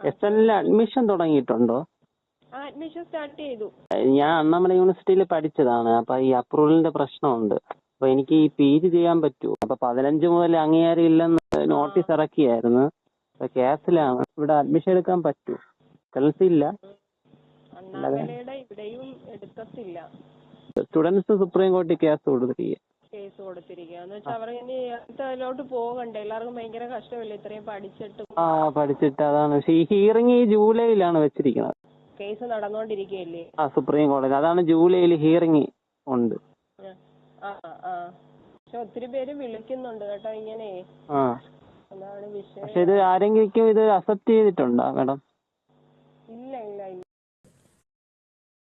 S എല്ലിൽ admission തുടങ്ങിയിട്ടുണ്ടോ? Admission start ചെയ്തു. ഞാൻ അണ്ണാമല യൂണിവേഴ്സിറ്റിയിൽ പഠിച്ചതാണ്. അപ്പൊ ഈ അപ്രൂവലിന്റെ പ്രശ്നമുണ്ട്. അപ്പൊ എനിക്ക് ഈ പി ജി ചെയ്യാൻ പറ്റൂ. അപ്പൊ പതിനഞ്ച് മുതൽ അംഗീകാരം ഇല്ലെന്ന് നോട്ടീസ് ഇറക്കിയായിരുന്നു. അപ്പൊ കേസിലാണ് ഇവിടെ അഡ്മിഷൻ എടുക്കാൻ പറ്റൂ. എൽസി ഇല്ല അണ്ണാമലയുടെ ഇവിടെയും എടുക്കത്തില്ല. സ്റ്റുഡൻസ് സുപ്രീം കോടതി കേസ് കൊടുത്തിരിക്കുക കേസ് കൊടുത്തിരിക്കുക എന്ന് വെച്ചാൽ അവർ ഇനി അടുത്തതിലോട്ട് പോകണ്ടേ? എല്ലാവർക്കും ഭയങ്കര കഷ്ടമല്ലേ? ഇത്രയും പഠിച്ചിട്ട്. ആ പഠിച്ചിട്ട് അതാണ്. പക്ഷെ ഈ ഹിയറിംഗ് ഈ ജൂലൈയിലാണ് വെച്ചിരിക്കുന്നത്. കേസ് നടന്നുകൊണ്ടിരിക്കുകയല്ലേ ആ സുപ്രീം കോടതി. അതാണ് ജൂലൈയിൽ ഹിയറിംഗ് ഉണ്ട്. ആ ആ ആ. പക്ഷെ ഒത്തിരി പേര് വിളിക്കുന്നുണ്ട് കേട്ടോ ഇങ്ങനെ. ആ. അതാണ് വിഷയം. പക്ഷെ ഇത് ആരെങ്കിലും ഇത് അക്സെപ്റ്റ് ചെയ്തിട്ടുണ്ടോ മാഡം?